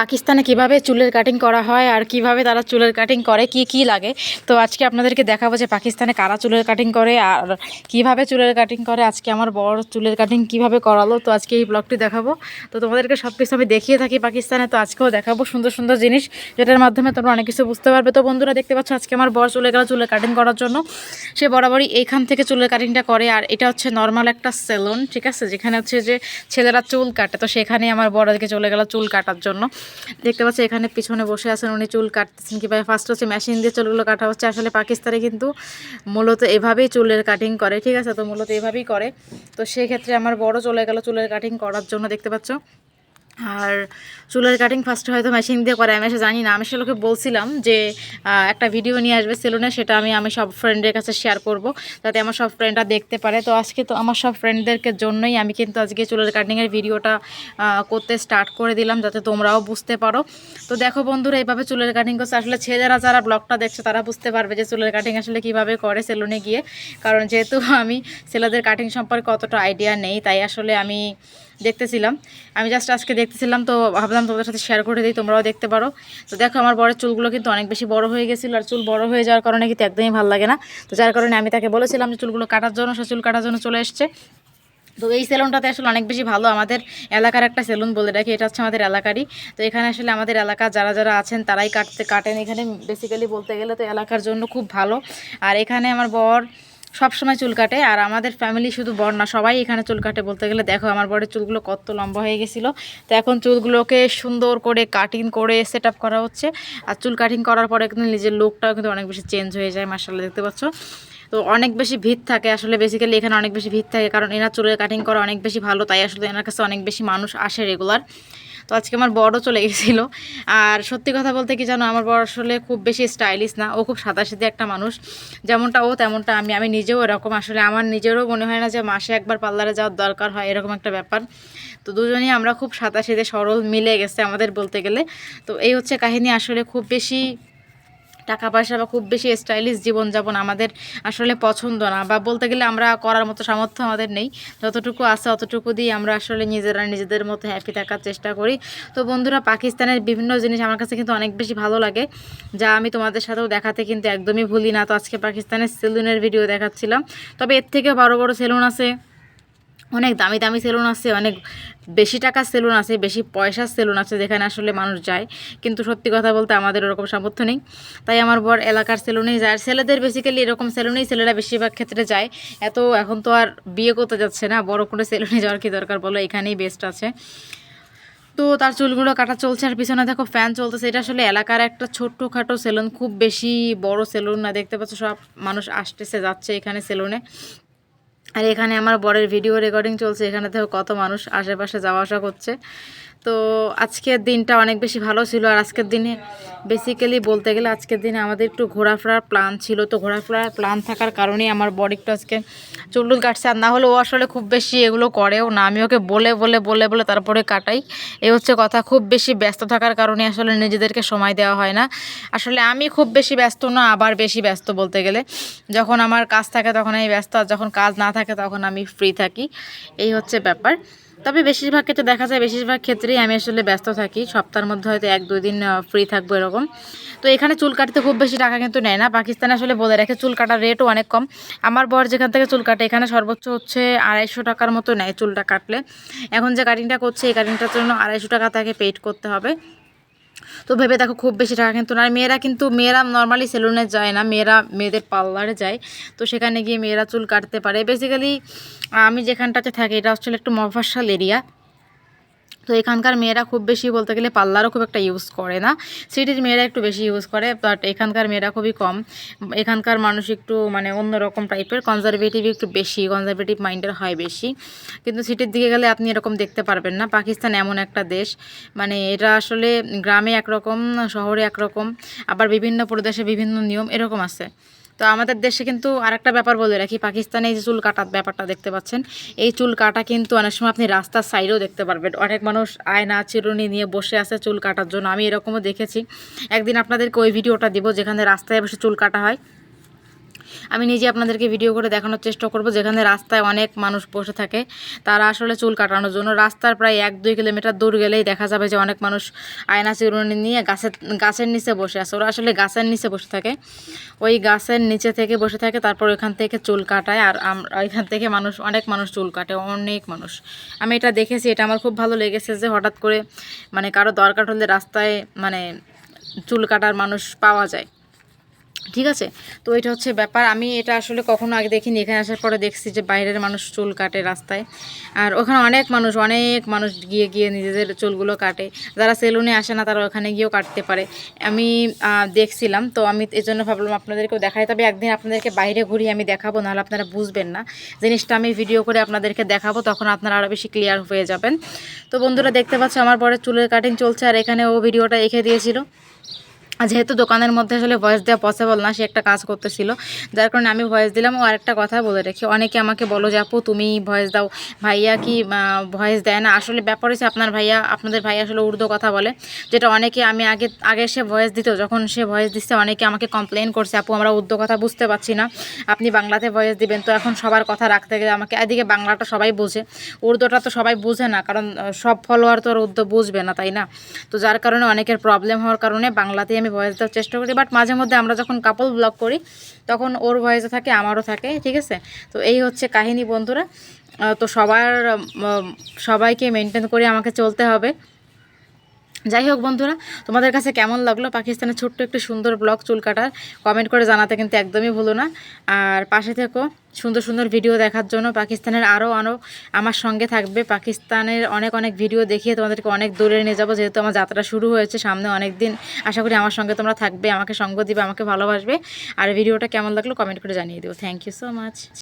পাকিস্তানে কীভাবে চুলের কাটিং করা হয় আর কীভাবে তারা চুলের কাটিং করে, কি কি লাগে? তো আজকে আপনাদেরকে দেখাবো যে পাকিস্তানে কারা চুলের কাটিং করে আর কীভাবে চুলের কাটিং করে। আজকে আমার বড় চুলের কাটিং কীভাবে করালো, তো আজকে এই ব্লগটি দেখাবো। তো তোমাদেরকে সব কিছু আমি দেখিয়ে থাকি পাকিস্তানে, তো আজকেও দেখাবো সুন্দর সুন্দর জিনিস, যেটার মাধ্যমে তোমরা অনেক কিছু বুঝতে পারবে। তো বন্ধুরা, দেখতে পাচ্ছ আজকে আমার বড় চলে গেল চুলের কাটিং করার জন্য। সে বরাবরই এইখান থেকে চুলের কাটিংটা করে আর এটা হচ্ছে নর্মাল একটা সেলুন ঠিক আছে? যেখানে হচ্ছে যে ছেলেরা চুল কাটে। তো সেখানে আমার বড়দিকে চলে গেল চুল কাটার জন্য। দেখতে পাচ্ছি এখানে পিছনে বসে আছেন, উনি চুল কাটতেছেন কীভাবে? ফার্স্ট হচ্ছে মেশিন দিয়ে চুলগুলো কাটা হচ্ছে। আসলে পাকিস্তানে কিন্তু মূলত এভাবেই চুলের কাটিং করে, ঠিক আছে? তো মূলত এভাবেই করে। তো সেক্ষেত্রে আমার বড় চলে গেল চুলের কাটিং করার জন্য, দেখতে পাচ্ছ? আর চুলের কাটিং ফার্স্টে হয়তো মেশিন দিয়ে করে, আমি এসে জানি না। আমি আসলে ওকে বলছিলাম যে একটা ভিডিও নিয়ে আসবে সেলুনে, সেটা আমি আমি সব ফ্রেন্ডের কাছে শেয়ার করব, যাতে আমার সব ফ্রেন্ডরা দেখতে পারে। তো আজকে তো আমার সব ফ্রেন্ডদেরকে জন্যই আমি কিন্তু আজকে চুলের কাটিংয়ের ভিডিওটা করতে স্টার্ট করে দিলাম, যাতে তোমরাও বুঝতে পারো। তো দেখো বন্ধুরা, এইভাবে চুলের কাটিং করছে। আসলে ছেলেরা যারা ব্লগটা দেখছে, তারা বুঝতে পারবে যে চুলের কাটিং আসলে কীভাবে করে সেলুনে গিয়ে। কারণ যেহেতু আমি ছেলেদের কাটিং সম্পর্কে অতটা আইডিয়া নেই, তাই আসলে আমি দেখতেছিলাম। আমি জাস্ট আজকে দেখতেছিলাম, তো ভাবলাম তোমাদের সাথে শেয়ার করে দিই, তোমরাও দেখতে পারো। তো দেখো, আমার বরের চুলগুলো কিন্তু অনেক বেশি বড় হয়ে গেছিল, আর চুল বড় হয়ে যাওয়ার কারণে কিন্তু একদমই ভালো লাগে না। তো যার কারণে আমি তাকে বলেছিলাম যে চুলগুলো কাটার জন্য, সে চুল কাটার জন্য চলে এসছে। তো এই সেলুনটাতে আসলে অনেক বেশি ভালো আমাদের এলাকার একটা সেলুন বলে রাখি এটা হচ্ছে আমাদের এলাকারই। তো এখানে আসলে আমাদের এলাকা যারা যারা আছেন, তারাই কাটতে, কাটেন। এখানে বেসিক্যালি বলতে গেলে তো এলাকার জন্য খুব ভালো। আর এখানে আমার বর সব সময় চুল কাটে, আর আমাদের ফ্যামিলি শুধু বর না, সবাই এখানে চুল কাটে বলতে গেলে। দেখো, আমার বরের চুলগুলো কত লম্বা হয়ে গেছিল। তো এখন চুলগুলোকে সুন্দর করে কাটিং করে সেট করা হচ্ছে। আর চুল কাটিং করার পরে কিন্তু নিজের লুকটাও কিন্তু অনেক বেশি চেঞ্জ হয়ে যায় মার্শাল্লাহ দেখতে পাচ্ছ? তো অনেক বেশি ভিড় থাকে আসলে বেসিক্যালি এখানে অনেক বেশি ভিড় থাকে, কারণ এনার চুলের কাটিং করা অনেক বেশি ভালো, তাই আসলে এনার কাছে অনেক বেশি মানুষ আসে রেগুলার তো আজকে আমার বড় চলে গেছিল। আর সত্যি কথা বলতে কি জানো, আমার বড় আসলে খুব বেশি স্টাইলিশ না, ও খুব সাদাসিধে একটা মানুষ। যেমনটা ও, তেমনটা আমি। আমি নিজেও এরকম। আসলে আমার নিজেরও মনে হয় না যে মাসে একবার পার্লারে যাওয়ার দরকার হয়, এরকম একটা ব্যাপার। তো দুজনেই আমরা খুব সাদাসিধে সরল মিলে গেছে আমাদের বলতে গেলে। তো এই হচ্ছে কাহিনী। আসলে খুব বেশি টাকা পয়সা বা খুব বেশি স্টাইলিশ জীবনযাপন আমাদের আসলে পছন্দ না বা বলতে গেলে আমরা করার মতো সামর্থ্য আমাদের নেই। যতটুকু আছে অতটুকু দিয়ে আমরা আসলে নিজেরা নিজেদের মতো হ্যাপি থাকার চেষ্টা করি। তো বন্ধুরা, পাকিস্তানের বিভিন্ন জিনিস আমার কাছে কিন্তু অনেক বেশি ভালো লাগে, যা আমি তোমাদের সাথেও দেখাতে কিন্তু একদমই ভুলি না। তো আজকে পাকিস্তানের সেলুনের ভিডিও দেখাচ্ছিলাম। তবে এর থেকে বড় বড় সেলুন আছে। অনেক দামি দামি সেলুন আছে, অনেক বেশি টাকার সেলুন আছে, বেশি পয়সার সেলুন আছে যেখানে আসলে মানুষ যায়। কিন্তু সত্যি কথা বলতে আমাদের ওরকম সামর্থ্য নেই। তাই আমার বর এলাকার সেলুনেই যায়। ছেলেদের বেসিক্যালি এরকম সেলুনেই ছেলেরা বেশিরভাগ ক্ষেত্রে যায়। এত এখন তো আর বিয়ে করতে যাচ্ছে না, বড় কোনো সেলুনে যাওয়ার কি দরকার বলো? এখানেই বেস্ট আছে। তো তার চুলগুলো কাটা চলছে আর পিছনে দেখো ফ্যান চলতেছে। এটা আসলে এলাকার একটা ছোট্টখাটো সেলুন, খুব বেশি বড় সেলুন না। দেখতে পাচ্ছ সব মানুষ আসতেছে, যাচ্ছে এখানে সেলুনে। আর এখানে আমার বরের ভিডিও রেকর্ডিং চলছে, এখানে দেখো কত মানুষ আশেপাশে যাওয়া আসা করছে। তো আজকের দিনটা অনেক বেশি ভালো ছিল আর আজকের দিনে বেসিক্যালি বলতে গেলে আজকের দিনে আমাদের একটু ঘোরাফেরার প্ল্যান ছিল। তো ঘোরাফেরার প্ল্যান থাকার কারণেই আমার বর একটু আজকে চুল কাটছে। আর না হলে ও আসলে খুব বেশি এগুলো করেও না। আমি ওকে বলে বলে বলে বলে তারপরে কাটাই। এ হচ্ছে কথা, খুব বেশি ব্যস্ত থাকার কারণে আসলে নিজেদেরকে সময় দেওয়া হয় না। আসলে আমি খুব বেশি ব্যস্ত না, আবার বেশি ব্যস্ত বলতে গেলে। যখন আমার কাজ থাকে তখন আমি ব্যস্ত, আর যখন কাজ না থাকে তখন আমি ফ্রি থাকি। এই হচ্ছে ব্যাপার। তবে বেশিরভাগ ক্ষেত্রে দেখা যায় বেশিরভাগ ক্ষেত্রেই আমি আসলে ব্যস্ত থাকি। সপ্তাহের মধ্যে হয়তো এক, দুই দিন ফ্রি থাকব এরকম। তো এখানে চুল কাটতে খুব বেশি টাকা কিন্তু নেয় না। পাকিস্তানে আসলে বলে রাখে, চুল কাটার রেটও অনেক কম। আমার বর যেখান থেকে চুল কাটে, এখানে সর্বোচ্চ হচ্ছে আড়াইশো টাকার মতো নেয় চুলটা কাটলে। এখন যে কাটিংটা করছে, এই কাটিংটার জন্য আড়াইশো টাকা তাকে পেড করতে হবে। তো ভেবে দেখো খুব বেশি টাকা কিন্তু না। মেয়েরা কিন্তু, মেয়েরা নর্মালি সেলুনে যায় না, মেয়েরা মেয়েদের পার্লারে যায়। তো সেখানে গিয়ে মেয়েরা চুল কাটতে পারে। বেসিক্যালি আমি যেখানটাতে থাকি, এটা হচ্ছে একটু মফাসাল এরিয়া তো এখানকার মেয়েরা খুব বেশি বলতে গেলে পার্লারও খুব একটা ইউজ করে না। সিটির মেয়েরা একটু বেশি ইউজ করে বাট এখানকার মেয়েরা খুবই কম। এখানকার মানুষ একটু মানে অন্যরকম টাইপের কনজারভেটিভ একটু বেশি কনজারভেটিভ মাইন্ডের হয় বেশি। কিন্তু সিটির দিকে গেলে আপনি এরকম দেখতে পারবেন না। পাকিস্তান এমন একটা দেশ মানে এটা আসলে গ্রামে একরকম, শহরে একরকম, আবার বিভিন্ন প্রদেশে বিভিন্ন নিয়ম এরকম আছে। তো আমাদের দেশে কিন্তু আরেকটা ব্যাপার বলে রাখি, পাকিস্তানে এই যে চুল কাটার ব্যাপারটা দেখতে পাচ্ছেন, এই চুল কাটা কিন্তু অনেক সময় আপনি রাস্তার সাইডেও দেখতে পারবেন। অনেক মানুষ আয়না, চিরুনি নিয়ে বসে আছে চুল কাটার জন্য। আমি এরকমও দেখেছি। একদিন আপনাদেরকে ওই ভিডিওটা দিব যেখানে রাস্তায় বসে চুল কাটা হয়। আমি নিজে আপনাদেরকে ভিডিও করে দেখানোর চেষ্টা করব, যেখানে রাস্তায় অনেক মানুষ বসে থাকে। তারা আসলে চুল কাটানোর জন্য রাস্তার প্রায় এক দুই কিলোমিটার দূর গেলেই দেখা যাবে যে অনেক মানুষ আয়না চিরুনি নিয়ে গাছের গাছের নিচে বসে আছে। ওরা আসলে গাছের নিচে বসে থাকে। ওই গাছের নিচে থেকে বসে থাকে, তারপর ওইখান থেকে চুল কাটায় আর ওইখান থেকে মানুষ, অনেক মানুষ চুল কাটে, অনেক মানুষ। আমি এটা দেখেছি, এটা আমার খুব ভালো লেগেছে যে হঠাৎ করে মানে কারও দরকার হলে রাস্তায় মানে চুল কাটার মানুষ পাওয়া যায়। ঠিক আছে? তো এটা হচ্ছে ব্যাপার। আমি এটা আসলে কখনো আগে দেখিনি। এখানে আসার পরে দেখছি যে বাইরের মানুষ চুল কাটে রাস্তায়। আর ওখানে অনেক মানুষ অনেক মানুষ গিয়ে গিয়ে নিজেদের চুলগুলো কাটে। যারা সেলুনে আসে না, তারা ওখানে গিয়েও কাটতে পারে। আমি দেখছিলাম। তো আমি এই জন্য ভাবলাম আপনাদেরকেও দেখাই। তবে একদিন আপনাদেরকে বাইরে ঘুরিয়ে আমি দেখাবো, নাহলে আপনারা বুঝবেন না। জিনিসটা আমি ভিডিও করে আপনাদেরকে দেখাবো, তখন আপনারা আরও বেশি ক্লিয়ার হয়ে যাবেন। তো বন্ধুরা, দেখতে পাচ্ছ আমার পরে চুলের কাটিং চলছে। আর এখানে ও ভিডিওটা রেখে দিয়েছিল। যেহেতু দোকানের মধ্যে আসলে ভয়েস দেওয়া পসিবল না, সে একটা কাজ করতেছিল। যার কারণে আমি ভয়েস দিলাম। ও আরেকটা কথা বলে রেখে, অনেকে আমাকে বলো যে, আপু, তুমি ভয়েস দাও। ভাইয়া কি ভয়েস দেয় না? আসলে ব্যাপার হচ্ছে আপনার ভাইয়া, আপনাদের ভাইয়া আসলে উর্দু কথা বলে, যেটা অনেকে আমি আগে আগে সে ভয়েস দিত, যখন সে ভয়েস দিচ্ছে অনেকে আমাকে কমপ্লেন করছে, আপু, আমরা উর্দু কথা বুঝতে পারছি না, আপনি বাংলাতে ভয়েস দিবেন। তো এখন সবার কথা রাখতে গেলে আমাকে, এদিকে বাংলাটা সবাই বোঝে, উর্দুটা তো সবাই বুঝে না, কারণ সব ফলোয়ার তো আর উর্দু বুঝবে না, তাই না? তো যার কারণে অনেকের প্রবলেম হওয়ার কারণে বাংলাতেই আমি ভয়েস দেওয়ার চেষ্টা করি বাট মাঝে মধ্যে আমরা যখন কাপল ব্লগ করি, তখন ওর ভয়েসও থাকে, আমারও থাকে, ঠিক আছে? তো এই হচ্ছে কাহিনী বন্ধুরা। তো সবার সবাইকে মেনটেন করে আমাকে চলতে হবে। যাই হোক বন্ধুরা, তোমাদের কাছে কেমন লাগল পাকিস্তানের ছোট্ট একটি সুন্দর ব্লগ চুল কাটার? কমেন্ট করে জানাতে কিন্তু একদমই ভুলো না। আর পাশে থেকো, সুন্দর সুন্দর ভিডিও দেখার জন্য পাকিস্তানের আরও আরও আমার সঙ্গে থাকবে। পাকিস্তানের অনেক অনেক ভিডিও দেখিয়ে তোমাদেরকে অনেক দূরে নিয়ে যাব। যেহেতু আমার যাত্রা শুরু হয়েছে, সামনে অনেক দিন আশা করি আমার সঙ্গে তোমরা থাকবে, আমাকে সঙ্গ দিবে, আমাকে ভালোবাসবে। আর ভিডিওটা কেমন লাগল কমেন্ট করে জানিয়ে দিও। Thank you so much